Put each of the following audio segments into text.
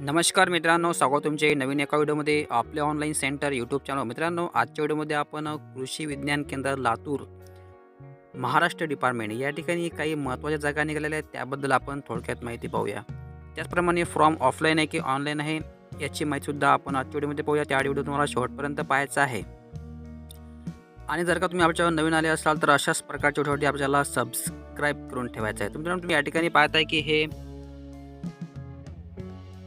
नमस्कार मित्रांनो स्वागत तुमचे नवीन एका व्हिडिओमध्ये आपले ऑनलाईन सेंटर यूट्यूब चॅनल मित्रांनो आजच्या व्हिडिओमध्ये आपण कृषी विज्ञान केंद्र लातूर महाराष्ट्र डिपार्टमेंट या ठिकाणी काही महत्त्वाच्या जागा निघालेल्या आहेत त्याबद्दल आपण थोडक्यात माहिती पाहूया. त्याचप्रमाणे फॉर्म ऑफलाईन आहे की ऑनलाईन आहे याची माहितीसुद्धा आपण आजच्या व्हिडिओमध्ये पाहूया. त्या व्हिडिओ तुम्हाला शेवटपर्यंत पाहायचा आहे. आणि जर का तुम्ही आमच्यावर नवीन आले असाल तर अशाच प्रकारच्या व्हिडिओसाठी आपल्याला सबस्क्राईब करून ठेवायचं आहे तर तुम्ही या ठिकाणी पाहताय की हे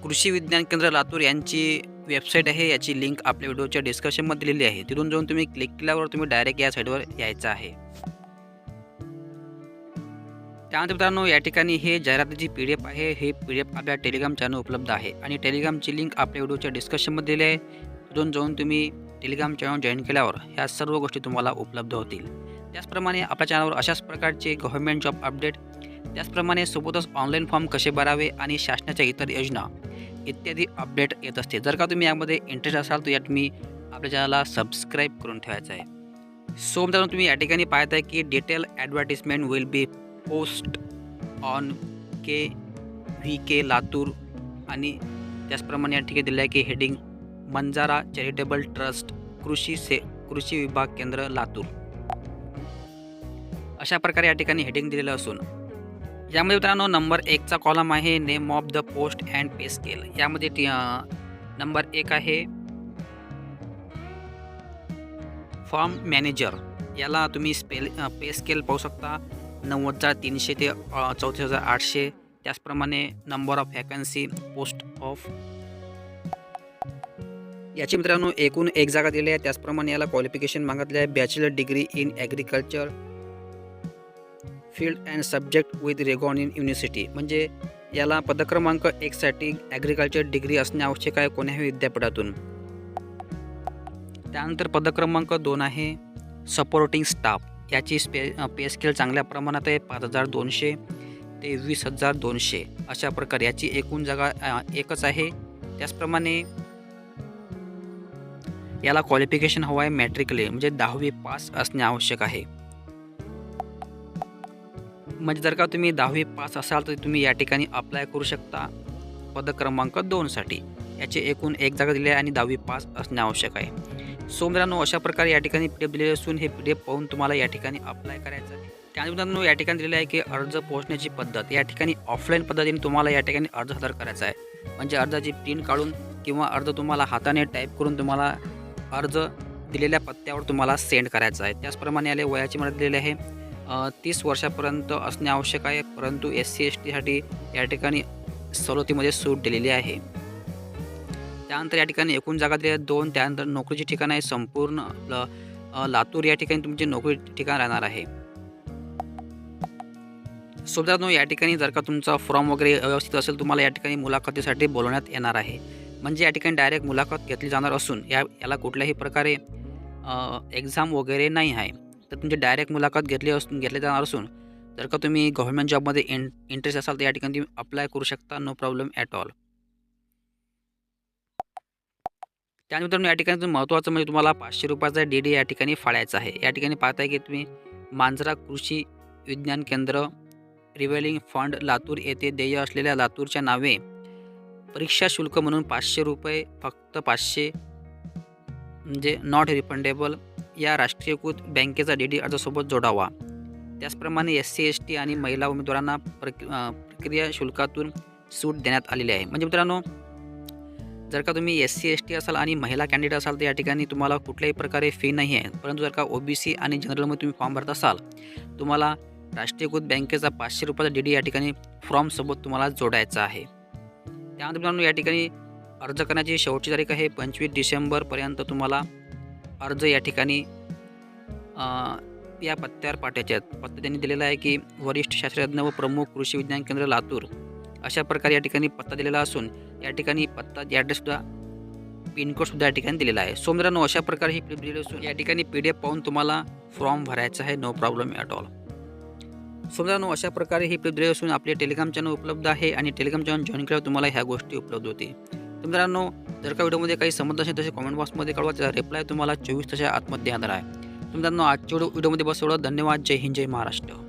कृषी विज्ञान केंद्र लातूर यांची वेबसाईट आहे. याची लिंक आपल्या व्हिडिओच्या डिस्क्रिप्शनमध्ये दिलेली आहे. तिथून जाऊन तुम्ही क्लिक केल्यावर तुम्ही डायरेक्ट या साईटवर यायचं आहे. त्यानंतर मित्रांनो या ठिकाणी हे जाहिरातीची पी डी एफ आहे. हे पी डी एफ आपल्या टेलिग्राम चॅनल उपलब्ध आहे. आणि टेलिग्रामची लिंक आपल्या व्हिडिओच्या डिस्क्रिप्शनमध्ये दिली आहे. तिथून जाऊन तुम्ही टेलिग्राम चॅनल जॉईन केल्यावर ह्या सर्व गोष्टी तुम्हाला उपलब्ध होतील. त्याचप्रमाणे आपल्या चॅनलवर अशाच प्रकारचे गव्हर्नमेंट जॉब अपडेट त्याचप्रमाणे सोबतच ऑनलाईन फॉर्म कसे भरावे आणि शासनाच्या इतर योजना. इत्यादी अपडेट येत असते. जर का तुम्ही यामध्ये इंटरेस्ट असाल तर या तुम्ही आपल्या चॅनलला सबस्क्राईब करून ठेवायचं आहे. सो मित्रांनो तुम्ही या ठिकाणी पाहत आहे की detail advertisement will be post on K V K Latur आणि त्याचप्रमाणे या ठिकाणी दिलं आहे की हेडिंग मंजारा चॅरिटेबल ट्रस्ट कृषी से कृषी विभाग केंद्र लातूर. अशा प्रकारे या ठिकाणी हेडिंग दिलेलं असून यामध्ये मित्रांनो नंबर एकचा कॉलम आहे name of the post and pay scale यामध्ये नंबर एक आहे. फॉर्म मॅनेजर याला तुम्ही स्पेल पे स्केल पाहू शकता. नव्वद हजार तीनशे ते चौतीस हजार आठशे. त्याचप्रमाणे number of vacancy post of याची मित्रांनो एकूण एक जागा दिली आहे. त्याचप्रमाणे याला क्वालिफिकेशन मागितले आहे. Bachelor degree in agriculture field and subject with region in university म्हणजे याला पदक्रमांक एकसाठी ॲग्रिकल्चर डिग्री असणे आवश्यक आहे कोण्याही विद्यापीठातून. त्यानंतर पदक्रमांक दोन आहे सपोर्टिंग स्टाफ याची स्पे पे स्केल चांगल्या प्रमाणात आहे पाच हजार दोनशे ते वीस हजार दोनशे. अशा प्रकारे याची एकूण जागा एकच आहे. त्याचप्रमाणे याला क्वालिफिकेशन हवं आहे मॅट्रिकले म्हणजे दहावी पास असणे आवश्यक आहे. म्हणजे जर का तुम्ही दहावी पास असाल तर तुम्ही या ठिकाणी अप्लाय करू शकता. पद क्रमांक दोनसाठी याचे एकूण एक जागा दिली आहे आणि दहावी पास असणे आवश्यक आहे. सो मित्रांनो अशा प्रकारे या ठिकाणी पी डी एफ दिलेले असून हे पी डी एफ पाहून तुम्हाला या ठिकाणी अप्लाय करायचं आहे. त्यानंतर मित्रांनो या ठिकाणी दिलेलं आहे की अर्ज पोहोचण्याची पद्धत. या ठिकाणी ऑफलाईन पद्धतीने तुम्हाला या ठिकाणी अर्ज सादर करायचा आहे. म्हणजे अर्जाची प्रिंट काढून किंवा अर्ज तुम्हाला हाताने टाईप करून तुम्हाला अर्ज दिलेल्या पत्त्यावर तुम्हाला सेंड करायचा आहे. त्याचप्रमाणे आले वयाची मर्यादा दिलेली आहे. तीस वर्षापर्यंत असणे आवश्यक आहे परंतु एस सी एस टीसाठी या ठिकाणी सवलतीमध्ये सूट दिलेली आहे. त्यानंतर या ठिकाणी एकूण जागा दिल्या दोन त्यानंतर नोकरीची ठिकाण आहे संपूर्ण ल लातूर या ठिकाणी तुमची नोकरी ठिकाण राहणार आहे. सोबत या ठिकाणी जर का तुमचा फॉर्म वगैरे व्यवस्थित असेल तुम्हाला या ठिकाणी मुलाखतीसाठी बोलवण्यात येणार आहे. म्हणजे या ठिकाणी डायरेक्ट मुलाखत घेतली जाणार असून या याला कुठल्याही प्रकारे एक्झाम वगैरे नाही आहे. तर तुमची डायरेक्ट मुलाखत घेतली असून घेतली जाणार असून जर का तुम्ही गव्हर्नमेंट जॉबमध्ये इन इंटरेस्ट असाल तर या ठिकाणी तुम्ही अप्लाय करू शकता नो प्रॉब्लेम ॲट ऑल त्यानंतर या ठिकाणी महत्त्वाचं म्हणजे तुम्हाला पाचशे रुपयाचा डी डी या ठिकाणी फाळायचा आहे. या ठिकाणी पाहताय की तुम्ही मांजरा कृषी विज्ञान केंद्र रिव्हेलिंग फंड लातूर येथे देय असलेल्या लातूरच्या नावे परीक्षा शुल्क म्हणून पाचशे रुपये फक्त पाचशे म्हणजे नॉट रिफंडेबल या राष्ट्रीयकृत बँकेचा डी डी अर्जासोबत जोडावा. त्याचप्रमाणे एस सी एस टी आणि महिला उमेदवारांना प्रक प्रक्रिया शुल्कातून सूट देण्यात आलेली आहे. म्हणजे मित्रांनो जर का तुम्ही एस सी एस टी असाल आणि महिला कॅन्डिडेट असाल तर या ठिकाणी तुम्हाला कुठल्याही प्रकारे फी नाही आहे. परंतु जर का ओ बी सी आणि जनरलमध्ये तुम्ही फॉर्म भरत असाल तुम्हाला राष्ट्रीयकृत बँकेचा पाचशे रुपयाचा डी डी या ठिकाणी फॉर्मसोबत तुम्हाला जोडायचा आहे. त्यानंतर मित्रांनो या ठिकाणी अर्ज करण्याची शेवटची तारीख आहे पंचवीस डिसेंबरपर्यंत तुम्हाला अर्ज या ठिकाणी या पत्त्यावर पाठवायचे आहेत. पत्ता त्यांनी दिलेला आहे की वरिष्ठ शास्त्रज्ञ व प्रमुख कृषी विज्ञान केंद्र लातूर. अशा प्रकारे या ठिकाणी पत्ता दिलेला असून या ठिकाणी पत्ता ॲड्रेससुद्धा पिनकोडसुद्धा या ठिकाणी दिलेला आहे. सो मित्रांनो अशा प्रकारे ही पी असून या ठिकाणी पी डी एफ पाहून तुम्हाला फॉर्म भरायचा आहे. No problem at all so मित्रांनो अशा प्रकारे ही पी दिलेली असून आपले टेलिग्राम चॅनल उपलब्ध आहे आणि टेलिग्राम चॅनल जॉईन केल्यावर तुम्हाला ह्या गोष्टी उपलब्ध होती तर मित्रांनो जर का व्हिडिओमध्ये काही समज असेल तसे कॉमेंट बॉक्समध्ये कळवा. त्याचा रिप्लाय तुम्हाला चोवीस तशा आतमध्ये येणार आहे. तर मित्रांनो आजच्या व्हिडिओमध्ये बस एवढं. धन्यवाद. जय हिंद जय महाराष्ट्र.